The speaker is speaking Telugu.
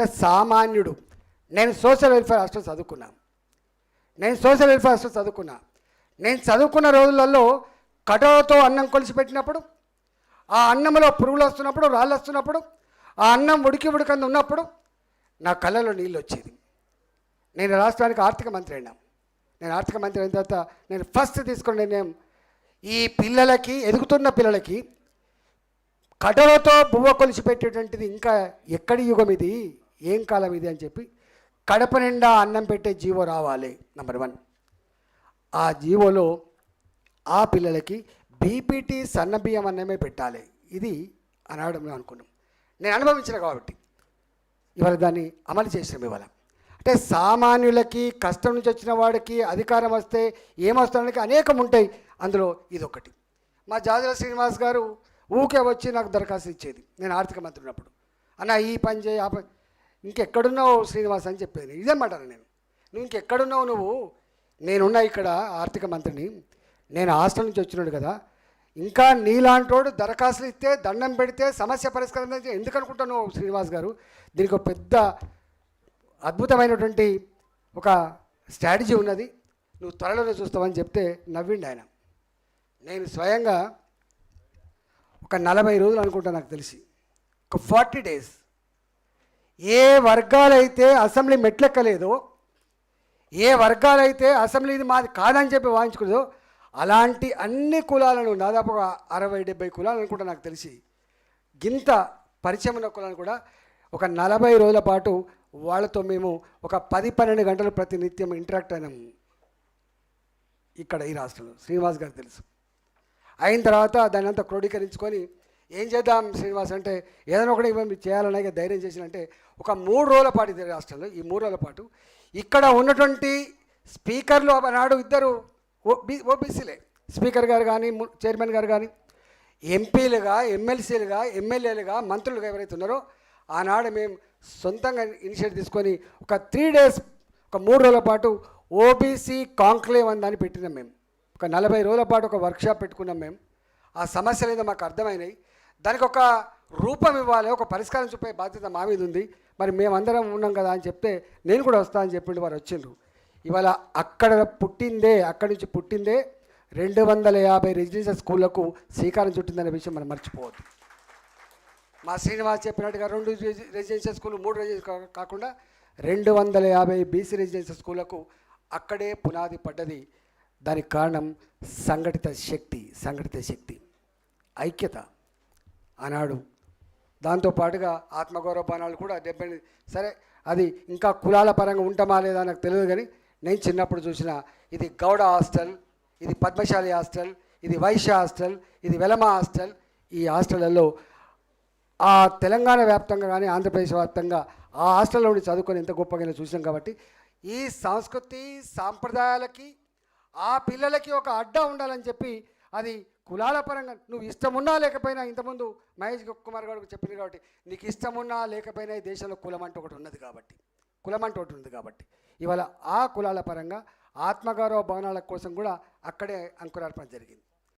అంటే సామాన్యుడు. నేను సోషల్ వెల్ఫేర్ హాస్టల్ చదువుకున్నా. నేను సోషల్ వెల్ఫేర్ హాస్టల్ చదువుకున్నా. నేను చదువుకున్న రోజులలో కటోతో అన్నం కొలిసి పెట్టినప్పుడు ఆ అన్నంలో పురుగులు వస్తున్నప్పుడు రాళ్ళు వస్తున్నప్పుడు ఆ అన్నం ఉడికి ఉడికంది ఉన్నప్పుడు నా కళ్ళలో నీళ్ళు వచ్చేది. నేను రాష్ట్రానికి ఆర్థిక మంత్రి అయినా. నేను ఆర్థిక మంత్రి అయిన తర్వాత నేను ఫస్ట్ తీసుకున్న నిర్ణయం ఈ పిల్లలకి ఎదుగుతున్న పిల్లలకి కటలతో బువ్వ కొలిసి పెట్టేటువంటిది ఇంకా ఎక్కడి యుగం ఇది? ఏం కాలం ఇది అని చెప్పి కడప నిండా అన్నం పెట్టే జీవో రావాలి నెంబర్ వన్ ఆ జీవోలో ఆ పిల్లలకి బీపీటీ సన్న బియ్యం అన్నమే పెట్టాలి. ఇది అనాడు అనుకున్నాం. నేను అనుభవించిన కాబట్టి. ఇవాళ దాన్ని అమలు చేసినాం ఇవాళ. అంటే సామాన్యులకి కష్టం నుంచి వచ్చిన వాడికి అధికారం వస్తే ఏమొస్తానికి అనేకం ఉంటాయి. అందులో ఇదొకటి. మా జాజల శ్రీనివాస్ గారు ఊకే వచ్చి నాకు దరఖాస్తు ఇచ్చేది. నేను ఆర్థిక మంత్రి ఉన్నప్పుడు. అన్న ఈ పని చేయి ఆ పని ఇంకెక్కడున్నావు శ్రీనివాస్ అని చెప్పేది. ఇదేమంటాను నేను. నువ్వు ఇంకెక్కడున్నావు నువ్వు? నేనున్నా ఇక్కడ ఆర్థిక మంత్రిని. నేను హాస్టల్ నుంచి వచ్చినాడు కదా. ఇంకా నీలాంటోడు దరఖాస్తులు ఇస్తే దండం పెడితే సమస్య పరిష్కారం ఎందుకు అనుకుంటున్నావు శ్రీనివాస్ గారు? దీనికి ఒక పెద్ద అద్భుతమైనటువంటి ఒక స్ట్రాటజీ ఉన్నది. నువ్వు త్వరలోనే చూస్తావని చెప్తే నవ్విండి ఆయన. నేను స్వయంగా ఒక నలభై రోజులు అనుకుంటా నాకు తెలిసి. ఒక ఫార్టీ డేస్. ఏ వర్గాలైతే అసెంబ్లీ మెట్లెక్కలేదో ఏ వర్గాలైతే అసెంబ్లీ ఇది మాది కాదని చెప్పి వాయించుకునేదో అలాంటి అన్ని కులాలను దాదాపు ఒక అరవై డెబ్బై కులాలు అనుకుంటా నాకు తెలిసి గింత పరిచయం ఉన్న కులాలను కూడా ఒక నలభై రోజుల పాటు వాళ్ళతో మేము ఒక పది పన్నెండు గంటలు ప్రతి నిత్యం ఇంటరాక్ట్ అయినాము ఇక్కడ ఈ రాష్ట్రంలో. శ్రీనివాస్ గారు తెలుసు. అయిన తర్వాత దాన్ని అంతా క్రోడీకరించుకొని ఏం చేద్దాం శ్రీనివాస్ అంటే ఏదైనా ఒకటి మేము చేయాలనే ధైర్యం చేసినంటే ఒక మూడు రోజుల పాటు ఇద్దరు రాష్ట్రంలో ఈ మూడు రోజుల పాటు ఇక్కడ ఉన్నటువంటి స్పీకర్లు నాడు ఇద్దరు ఓబీ ఓబీసీలే. స్పీకర్ గారు కానీ చైర్మన్ గారు కానీ ఎంపీలుగా ఎమ్మెల్సీలుగా ఎమ్మెల్యేలుగా మంత్రులుగా ఎవరైతే ఉన్నారో ఆనాడు మేము సొంతంగా ఇనిషియేటివ్ తీసుకొని ఒక త్రీ డేస్ ఒక మూడు రోజుల పాటు ఓబీసీ కాంక్లేవ్ అని దాన్ని పెట్టినాం మేము. ఒక నలభై రోజుల పాటు ఒక వర్క్షాప్ పెట్టుకున్నాం మేము. ఆ సమస్యలు ఏదో మాకు అర్థమైనాయి. దానికి ఒక రూపం ఇవ్వాలి ఒక పరిష్కారం చూపే బాధ్యత మా మీద ఉంది. మరి మేమందరం ఉన్నాం కదా అని చెప్తే నేను కూడా వస్తా అని చెప్పిండు వారు వచ్చిండ్రు. ఇవాళ అక్కడ పుట్టిందే అక్కడి నుంచి పుట్టిందే రెండు వందల యాభై రెసిడెన్షియల్ స్కూళ్ళకు శ్రీకారం చుట్టిందనే విషయం మనం మర్చిపోవద్దు. మా శ్రీనివాస్ చెప్పినట్టుగా రెండు రెసిడెన్షియల్ స్కూల్ మూడు రెసిడెన్షియల్ కాకుండా రెండు వందల యాభై బీసీ రెసిడెన్షియల్ స్కూళ్ళకు అక్కడే పునాది పడ్డది. దానికి కారణం సంఘటిత శక్తి సంఘటిత శక్తి ఐక్యత. అన్నాడు. దాంతో పాటుగా ఆత్మగౌరవ బాణాలు కూడా డెబ్బై సరే అది ఇంకా కులాల పరంగా ఉంటామా లేదా నాకు తెలియదు కానీ నేను చిన్నప్పుడు చూసిన ఇది గౌడ హాస్టల్ ఇది పద్మశాలి హాస్టల్ ఇది వైశ్య హాస్టల్ ఇది వెలమ హాస్టల్. ఈ హాస్టళ్ళలో ఆ తెలంగాణ వ్యాప్తంగా కానీ ఆంధ్రప్రదేశ్ వ్యాప్తంగా ఆ హాస్టల్లో ఉండి చదువుకొని ఎంత గొప్పగా చూసాం కాబట్టి ఈ సంస్కృతి సాంప్రదాయాలకి ఆ పిల్లలకి ఒక అడ్డా ఉండాలని చెప్పి అది కులాల పరంగా నువ్వు ఇష్టమున్నా లేకపోయినా ఇంతకుముందు మహేష్ కుమార్ గారు చెప్పింది కాబట్టి నీకు ఇష్టమున్నా లేకపోయినా ఈ దేశంలో కులం అంటూ ఒకటి ఉన్నది కాబట్టి కులం అంటూ ఒకటి ఉంది కాబట్టి. ఇవాళ ఆ కులాల పరంగా ఆత్మగౌరవ భవనాల కోసం కూడా అక్కడే అంకురార్పణ జరిగింది.